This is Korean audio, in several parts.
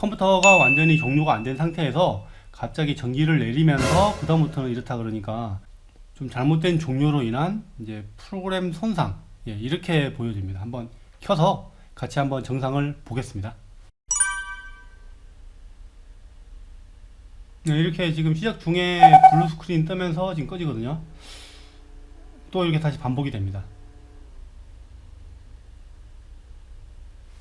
컴퓨터가 완전히 종료가 안 된 상태에서 갑자기 전기를 내리면서 그다음부터는 이렇다 그러니까 좀 잘못된 종료로 인한 이제 프로그램 손상 예, 이렇게 보여집니다. 한번 켜서 같이 한번 정상을 보겠습니다. 네, 이렇게 지금 시작 중에 블루 스크린 뜨면서 지금 꺼지거든요. 또 이렇게 다시 반복이 됩니다.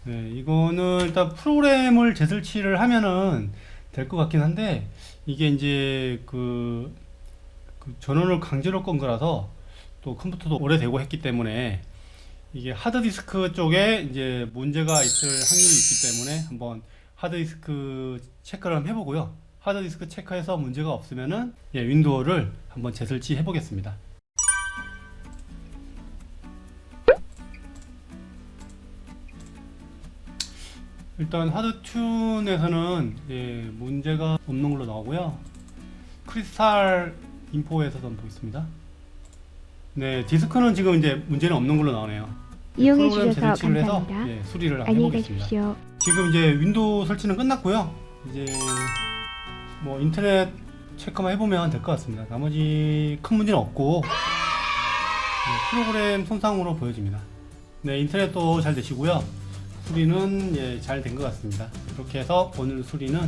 네, 이거는 일단 프로그램을 재설치를 하면은 될 것 같긴 한데 이게 이제 그, 그 전원을 강제로 건 거라서 또 컴퓨터도 오래되고 했기 때문에 이게 하드디스크 쪽에 이제 문제가 있을 확률이 있기 때문에 한번 하드디스크 체크를 한번 해보고요. 하드디스크 체크해서 문제가 없으면은 예, 윈도우를 한번 재설치 해보겠습니다. 일단 하드튠에서는 예, 문제가 없는 걸로 나오고요. 크리스탈 인포에서도 한번 보겠습니다. 네, 디스크는 지금 이제 문제는 없는 걸로 나오네요. 이용해 프로그램 주셔서 재설치를 해서 감사합니다. 예, 수리를 한번 안녕히 해보겠습니다. 가십시오. 지금 이제 윈도우 설치는 끝났고요. 이제 뭐 인터넷 체크만 해보면 될 것 같습니다. 나머지 큰 문제는 없고 네, 프로그램 손상으로 보여집니다. 네, 인터넷도 잘 되시고요. 수리는 예, 잘 된 것 같습니다. 이렇게 해서 오늘 수리는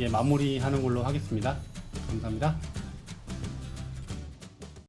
예, 마무리하는 걸로 하겠습니다. 감사합니다.